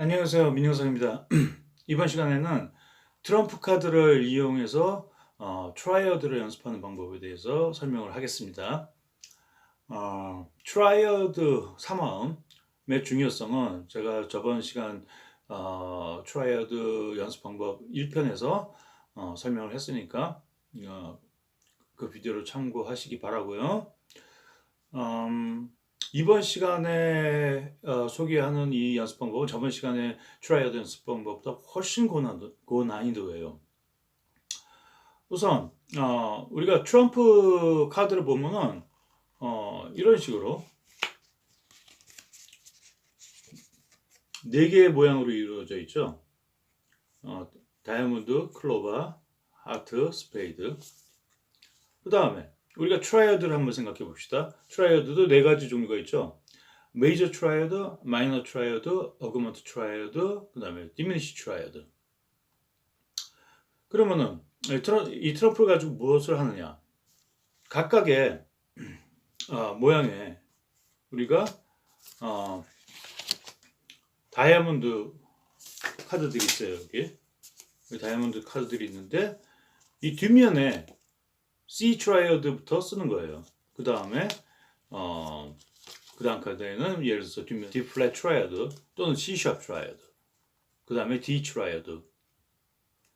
안녕하세요. 민영선입니다. 이번 시간에는 트럼프 카드를 이용해서 어, 트라이어드를 연습하는 방법에 대해서 설명을 하겠습니다. 어, 트라이어드 3화음의 중요성은 제가 저번 시간 어, 트라이어드 연습 방법 1편에서 어, 설명을 했으니까 어, 그 비디오를 참고하시기 바라고요. 음, 이번 시간에 어, 소개하는 이 연습 방법은 저번 시간에 트라이어드 연습 방법보다 훨씬 고난도, 고난이도예요. 우선 어, 우리가 트럼프 카드를 보면은 어, 이런 식으로 네 개의 모양으로 이루어져 있죠. 어, 다이아몬드, 클로바, 하트, 스페이드. 그 다음에 우리가 트라이어드를 한번 생각해 봅시다. 트라이어드도 네 가지 종류가 있죠. 메이저 트라이어드, 마이너 트라이어드, 어그먼트 트라이어드, 그 다음에 디미니시 트라이어드. 그러면은 이, 트럼, 이 트럼프를 가지고 무엇을 하느냐? 각각의 어, 모양에 우리가 어, 다이아몬드 카드들이 있어요 여기 다이아몬드 카드들이 있는데 이 뒷면에 C 트라이어드부터 쓰는 거예요. 그 다음에 어, 그 다음 카드에는 예를 들어서 D 플랫 트라이어드 또는 C 샵 트라이어드 그 다음에 D 트라이어드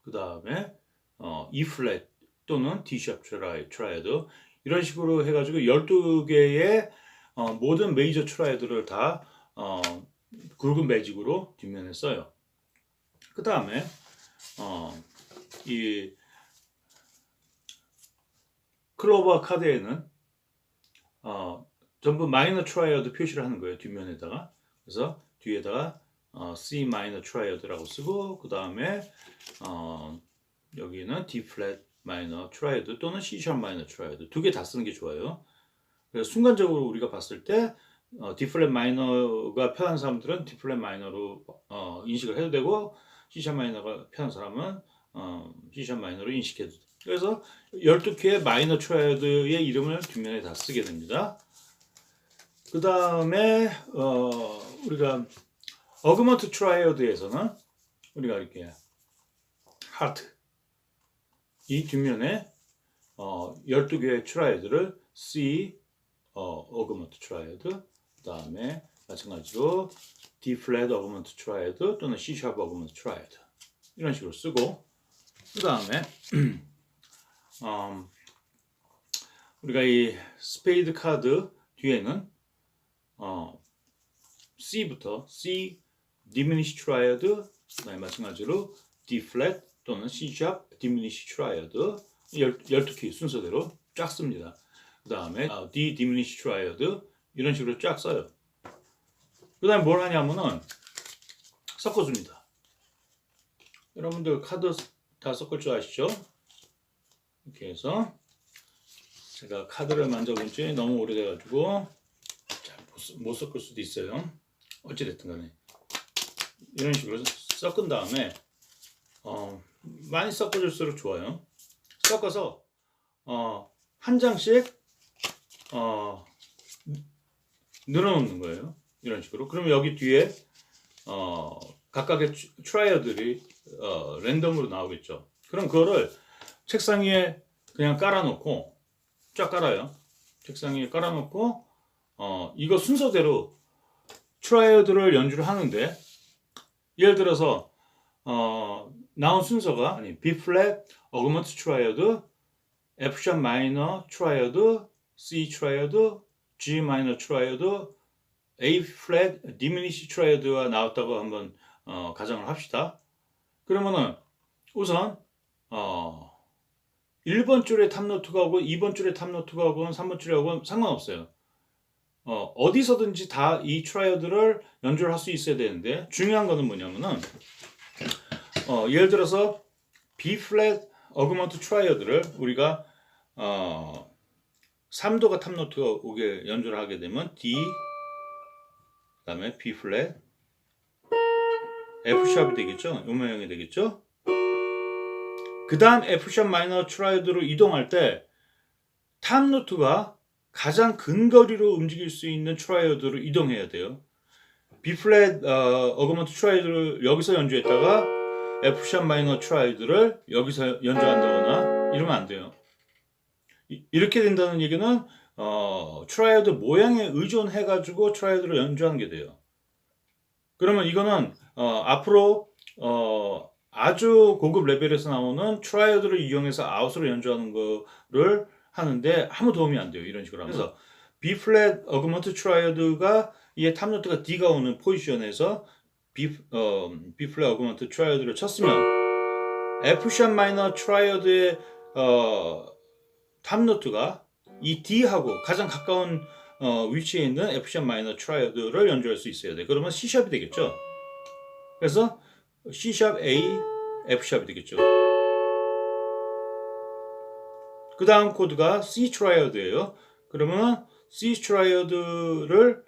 그 다음에 어, E 플랫 또는 D 샵 트라이어드 이런 식으로 해가지고 12개의 어, 모든 메이저 트라이어드를 다 어, 굵은 매직으로 뒷면에 써요. 그 다음에 어, 이 클로버 카드에는 어, 전부 마이너 트라이어드 표시를 하는 거예요 뒷면에다가 그래서 뒤에다가 어, C 마이너 트라이어드라고 쓰고 그 다음에 어, 여기는 D 플랫 마이너 트라이어드 또는 C 샵 마이너 트라이어드 두 개 다 쓰는 게 좋아요. 그래서 순간적으로 우리가 봤을 때 어, D 플랫 마이너가 편한 사람들은 D 플랫 마이너로 어, 인식을 해도 되고 C 샵 마이너가 편한 사람은 어, C 샵 마이너로 인식해도 돼. 그래서 12개의 마이너 트라이어드의 이름을 뒷면에 다 쓰게 됩니다. 그 다음에 어, 우리가 어그먼트 트라이어드에서는 우리가 이렇게 하트 이 뒷면에 어, 12개의 트라이어드를 C 어, 어그먼트 트라이어드 그 다음에 마찬가지로 D 플랫 어그먼트 트라이어드 또는 C 샵 어그먼트 트라이어드 이런 식으로 쓰고 그 다음에 음, 우리가 이 스페이드 카드 뒤에는 어, C부터 C diminished triad 마찬가지로 D flat 또는 C sharp diminished triad 12키 순서대로 쫙 씁니다. 그 다음에 D diminished triad 이런 식으로 쫙 써요. 그 다음에 뭘 하냐면은 섞어줍니다. 여러분들 카드 다 섞을 줄 아시죠? 이렇게 해서 제가 카드를 만져본 지 너무 오래돼가지고 잘못 섞을 수도 있어요. 어찌됐든 간에 이런 식으로 섞은 다음에 어, 많이 섞어줄수록 좋아요. 섞어서 어, 한 장씩 어, 늘어놓는 거예요. 이런 식으로. 그러면 여기 뒤에 어, 각각의 트라이어들이 어, 랜덤으로 나오겠죠. 그럼 그거를 책상 위에 그냥 깔아놓고 쫙 깔아요. 책상 위에 깔아놓고 어, 이거 순서대로 트라이어드를 연주를 하는데 예를 들어서 어, 나온 순서가 아니 B 플랫 어그먼트 트라이어드 F 샵 마이너 트라이어드 C 트라이어드 G 마이너 트라이어드 A 플랫 디미니시 트라이어드가 나왔다고 한번 어, 가정을 합시다. 그러면은 우선 어, 1번 줄에 탑노트가 오고 2번 줄에 탑노트가 오고 3번 줄에 오고 상관없어요. 어, 어디서든지 다 이 트라이어드를 연주를 할 수 있어야 되는데 중요한 거는 뭐냐면은 어, 예를 들어서 B 플랫 어그먼트 트라이어드를 우리가 어, 3도가 탑노트가 오게 연주를 하게 되면 D 그다음에 B 플랫 F 샵이 되겠죠? 요 모양이 되겠죠? 그 다음 F 샵 마이너 트라이드로 이동할 때 탑노트가 가장 근거리로 움직일 수 있는 트라이어드로 이동해야 돼요. B 플랫 어, 어그먼트 트라이드를 여기서 연주했다가 F 샵 마이너 트라이드를 여기서 연주한다거나 이러면 안 돼요. 이, 이렇게 된다는 얘기는 어, 트라이드 모양에 의존해 가지고 트라이드를 연주하는 게 돼요. 그러면 이거는 어, 앞으로 어, 아주 고급 레벨에서 나오는 트라이드를 이용해서 아웃으로 연주하는 거를 하는데 아무 도움이 안 돼요. 이런 식으로 하면서 B 플랫 어그먼트 트라이드가 이에 탑노트가 D가 오는 포지션에서 B, 어, B 플랫 어그먼트 트라이드를 쳤으면 F 샵 마이너 트라이드의 어, 탑노트가 이 D하고 가장 가까운 어, 위치에 있는 F 샵 마이너 트라이드를 연주할 수 있어야 돼. 그러면 C 샵이 되겠죠. 그래서 C 샵 A, F 샵이 되겠죠. 그 다음 코드가 C 트라이어드예요. 그러면 C 트라이어드를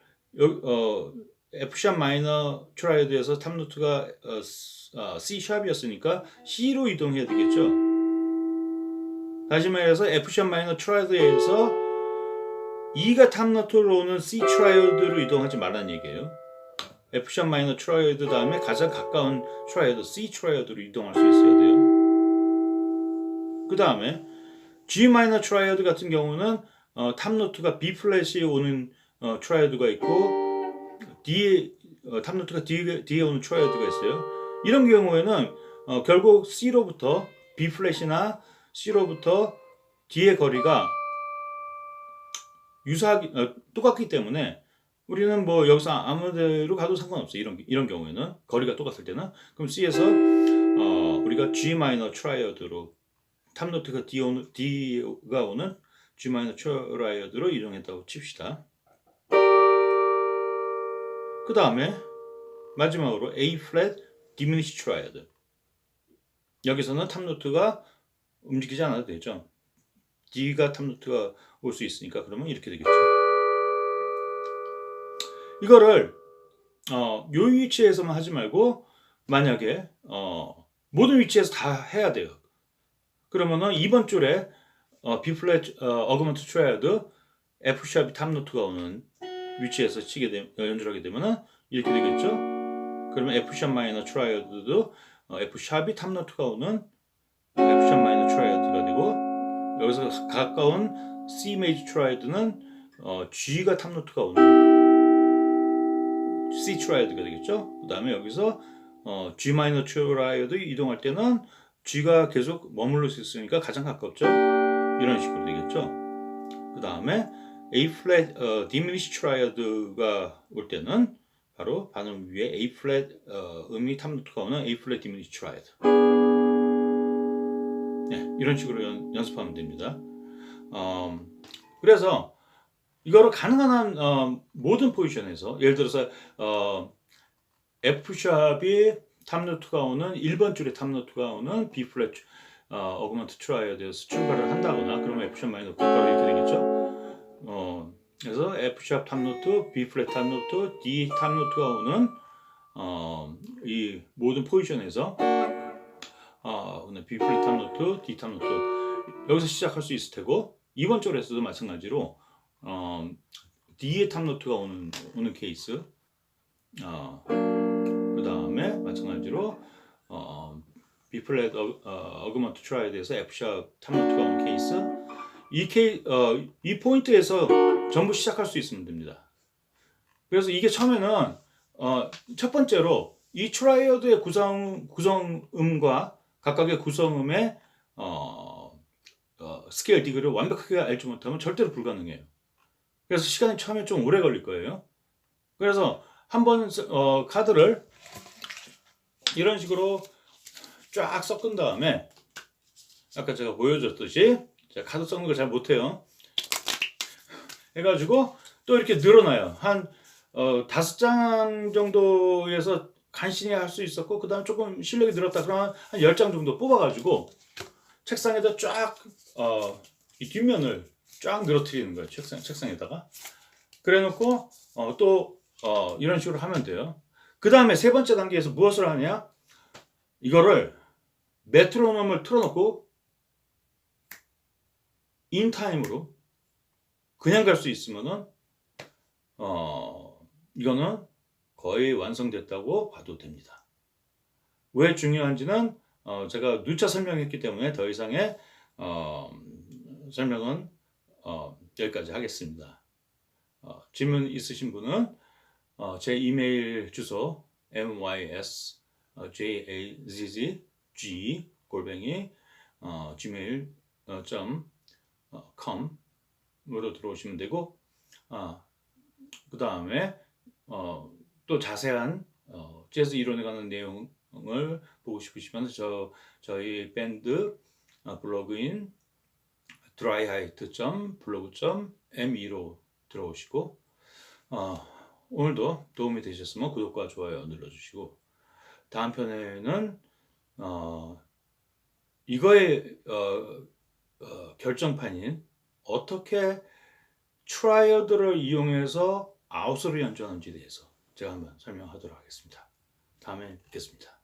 어, F 샵 마이너 트라이어드에서 탑노트가 어, 어, C 샵이었으니까 C로 이동해야 되겠죠. 다시 말해서 F 샵 마이너 트라이어드에서 E가 탑노트로 오는 C 트라이어드로 이동하지 말라는 얘기예요. F 샵 마이너 트라이어드 다음에 가장 가까운 트라이어드 C 트라이어드로 이동할 수 있어야 돼요. 그 다음에 G 마이너 트라이어드 같은 경우는 어, 탑 노트가 B 플랫이 오는 어, 트라이어드가 있고 D 어, 탑 노트가 D, D에 오는 트라이어드가 있어요. 이런 경우에는 어, 결국 C로부터 B 플랫이나 C로부터 D의 거리가 유사하기 어, 똑같기 때문에 우리는 뭐 여기서 아무데로 가도 상관없어요. 이런 이런 경우에는 거리가 똑같을 때는 그럼 C에서 어, 우리가 G 마이너 트라이어드로 탑노트가 D 오는, D가 오는 G 마이너 트라이어드로 이동했다고 칩시다. 그 다음에 마지막으로 A 플랫 디미니시 트라이어드. 여기서는 탑노트가 움직이지 않아도 되죠. D가 탑노트가 올 수 있으니까 그러면 이렇게 되겠죠. 이거를 어, 요 위치에서만 하지 말고 만약에 어, 모든 위치에서 다 해야 돼요. 그러면은 이번 줄에 어, B 플랫 어, 어그먼트 트라이어드 F 샵이 탑 노트가 오는 위치에서 치게 되, 어, 연주하게 되면은 이렇게 되겠죠. 그러면 F 샵 마이너 트라이어드도 어, F 샵이 탑 노트가 오는 F 샵 마이너 트라이어드가 되고 여기서 가- 가까운 C 메이저 트라이어드는 어, G가 탑 노트가 오는 C 트라이어드가 되겠죠. 그 다음에 여기서 어, G 마이너 트라이어드 이동할 때는 G가 계속 머물러 수 있으니까 가장 가깝죠. 이런 식으로 되겠죠. 그 다음에 A 플랫 어, 디미니시 트라이어드가 올 때는 바로 반음 위에 A 플랫 어, 음이 탑노트가 오는 A 플랫 디미니시 트라이어드. 네, 이런 식으로 연, 연습하면 됩니다. 어, 그래서 이거를 가능한 한 어, 모든 포지션에서 예를 들어서 어, F 샵이 탑노트가 오는 1번 줄에 탑노트가 오는 B 플랫 어, 어그먼트 트라이어드에서 출발을 한다거나 그러면 F 샵 마이너 곧바로 이렇게 되겠죠. 어, 그래서 F 샵 탑노트, B 플랫 탑노트, D 탑노트가 오는 어, 이 모든 포지션에서 어, B 플랫 탑노트, D 탑노트 여기서 시작할 수 있을 테고 이번 줄에서도 마찬가지로 어, D의 탑노트가 오는 오는 케이스 어, 그 다음에 마찬가지로 어, B 플랫 어, 그먼트 트라이드에서 F 샵 탑노트가 오는 케이스 이 케이 어, 이 포인트에서 전부 시작할 수 있으면 됩니다. 그래서 이게 처음에는 어, 첫 번째로 이 트라이어드의 구성 구성음과 각각의 구성음의 어, 어, 스케일 디그를 완벽하게 알지 못하면 절대로 불가능해요. 그래서 시간이 처음에 좀 오래 걸릴 거예요. 그래서 한번 어, 카드를 이런 식으로 쫙 섞은 다음에 아까 제가 보여줬듯이 제가 카드 섞는 걸 잘 못해요. 해가지고 또 이렇게 늘어나요. 한 어, 다섯 장 정도에서 간신히 할 수 있었고 그 다음 조금 실력이 늘었다 그러면 한 열 장 정도 뽑아가지고 책상에다 쫙 어, 이 뒷면을 쫙 늘어뜨리는 거예요. 책상, 책상에다가. 그래 놓고 어, 또 어, 이런 식으로 하면 돼요. 그 다음에 세 번째 단계에서 무엇을 하냐? 이거를 메트로놈을 틀어놓고 인타임으로 그냥 갈 수 있으면은 어 이거는 거의 완성됐다고 봐도 됩니다. 왜 중요한지는 어, 제가 누차 설명했기 때문에 더 이상의 어, 설명은 어, 여기까지 하겠습니다. 어, 질문 있으신 분은 어, 제 이메일 주소 mys 어, jazzg 골뱅이 어, gmail 어, 점 어, 들어오시면 되고 아, 그 다음에 어, 또 자세한 어, 재즈 이론에 관한 내용을 보고 싶으시면 저 저희 밴드 어, 블로그인 dryhite.blog.me로 들어오시고 어, 오늘도 도움이 되셨으면 구독과 좋아요 눌러주시고 다음 편에는 어, 이거의 어, 어, 결정판인 어떻게 트라이어드를 이용해서 아웃으로 연주하는지에 대해서 제가 한번 설명하도록 하겠습니다. 다음에 뵙겠습니다.